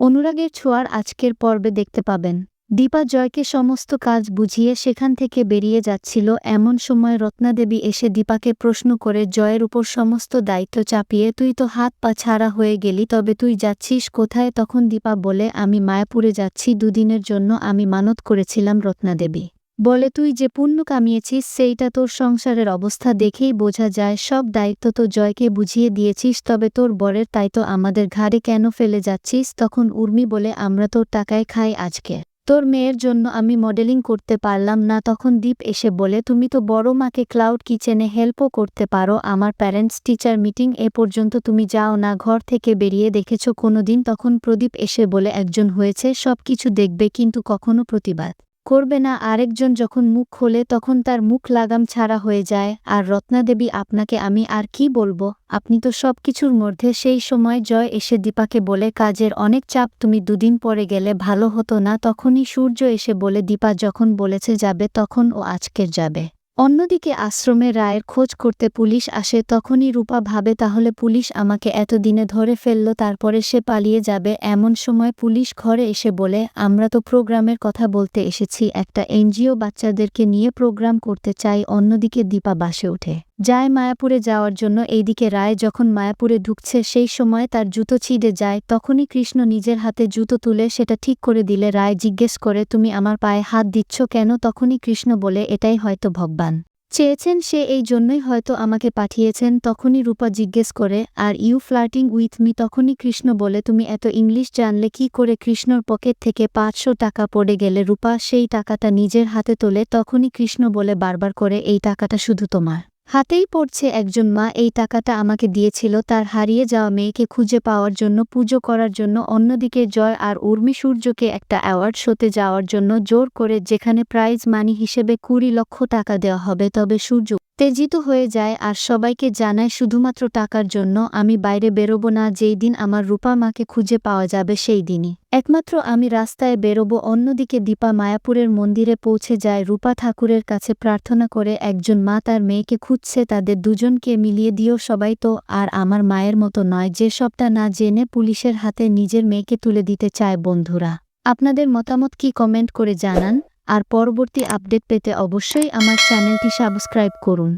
অনুরাগের ছোঁয়ার আজকের পর্বে দেখতে পাবেন। দীপা জয়কে সমস্ত কাজ বুঝিয়ে সেখান থেকে বেরিয়ে যাচ্ছিল। এমন সময় রত্নাদেবী এসে দীপাকে প্রশ্ন করে, জয়ের উপর সমস্ত দায়িত্ব চাপিয়ে তুই তো হাত পা ছাড়া হয়ে গেলি, তবে তুই যাচ্ছিস কোথায়? তখন দীপা বলে, আমি মায়াপুরে যাচ্ছি, দুদিনের জন্য আমি মানত করেছিলাম রত্নাদেবী। বলে, তুই যে পুণ্য কামিয়েছিস, সেইটা তোর সংসারের অবস্থা দেখেই বোঝা যায়। সব দায়িত্ব তো জয়কে বুঝিয়ে দিয়েছিস, তবে তোর বরের তাই তো আমাদের ঘাড়ে কেন ফেলে যাচ্ছিস? তখন উর্মি বলে, আমরা তোর টাকায় খাই আজকে। তোর মেয়ের জন্য আমি মডেলিং করতে পারলাম না। তখন দীপ এসে বলে, তুমি তো বড় মাকে ক্লাউড কিচেনে হেল্পও করতে পারো। আমার প্যারেন্টস টিচার মিটিং এ পর্যন্ত তুমি যাও না, ঘর থেকে বেরিয়ে দেখেছ কোনোদিন? তখন প্রদীপ এসে বলে, একজন হয়েছে সব কিছু দেখবে, কিন্তু কখনো প্রতিবাদ করবে না আরেকজন যখন মুখ খোলে তখন তার মুখ লাগাম ছাড়া হয়ে যায়। আর রত্নাদেবী আপনাকে আমি আর কি বলব? আপনি তো সব কিছুর মধ্যে সেই সময় জয় এসে দীপাকে বলে, কাজের অনেক চাপ, তুমি দুদিন পরে গেলে ভালো হতো না। তখনই সূর্য এসে বলে, দীপা যখন বলেছে যাবে, তখন ও আজকের যাবে। অন্যদিকে আশ্রমে রায়ের খোঁজ করতে পুলিশ আসে, তখনই রূপা ভাবে, তাহলে পুলিশ আমাকে এতদিনে ধরে ফেলল, তারপরে সে পালিয়ে যাবে। এমন সময় পুলিশ ঘরে এসে বলে, আমরা তো প্রোগ্রামের কথা বলতে এসেছি। একটা এনজিও বাচ্চাদেরকে নিয়ে প্রোগ্রাম করতে চাই। অন্যদিকে দীপা বাসে ওঠে। যায় মায়াপুরে যাওয়ার জন্য এইদিকে রায় যখন মায়াপুরে ঢুকছে সেই সময় তার জুতো ছিঁড়ে যায়, তখনই কৃষ্ণ নিজের হাতে জুতো তুলে সেটা ঠিক করে দিলে রায় জিজ্ঞেস করে, তুমি আমার পায়ে হাত দিচ্ছ কেন? তখনই কৃষ্ণ বলে, এটাই হয়তো ভগবান। চেয়েছেন সে এই জন্যই হয়তো আমাকে পাঠিয়েছেন, তখনই রূপা জিজ্ঞেস করে, are you flirting with me? তখনই কৃষ্ণ বলে, তুমি এত ইংলিশ জানলে কি করে কৃষ্ণর পকেট থেকে পাঁচশো টাকা পড়ে গেলে? রূপা সেই টাকাটা নিজের হাতে তোলে, তখনই কৃষ্ণ বলে বারবার করে, এই টাকাটা শুধু তোমার। হাতেই পড়ছে একজন মা, এই টাকাটা আমাকে দিয়েছিল, তার হারিয়ে যাওয়া মেয়েকে খুঁজে পাওয়ার জন্য, পুজো করার জন্য, অন্যদিকে জয় আর উর্মি সূর্যকে একটা অ্যাওয়ার্ড শোতে যাওয়ার জন্য জোর করে, যেখানে প্রাইজ মানি হিসেবে কুড়ি লক্ষ টাকা দেওয়া হবে, তবে সূর্য তেজিত হয়ে যায় আর সবাইকে জানায় শুধুমাত্র টাকার জন্য, আমি বাইরে বেরোবো না, যেই দিন আমার রূপা মাকে খুঁজে পাওয়া যাবে সেই দিনই। একমাত্র আমি রাস্তায় বেরোবো, অন্যদিকে দীপা মায়াপুরের মন্দিরে পৌঁছে যায়। রূপা ঠাকুরের কাছে প্রার্থনা করে, একজন মা তার মেয়েকে খুঁজছে, তাদের দুজনকে মিলিয়ে দিও সবাই তো, আর আমার মায়ের মতো নয়, যে সবটা না জেনে পুলিশের হাতে নিজের মেয়েকে তুলে দিতে চায় বন্ধুরা। আপনাদের মতামত কি কমেন্ট করে জানান। আর পরবর্তী আপডেট পেতে অবশ্যই আমার চ্যানেলটি সাবস্ক্রাইব করুন।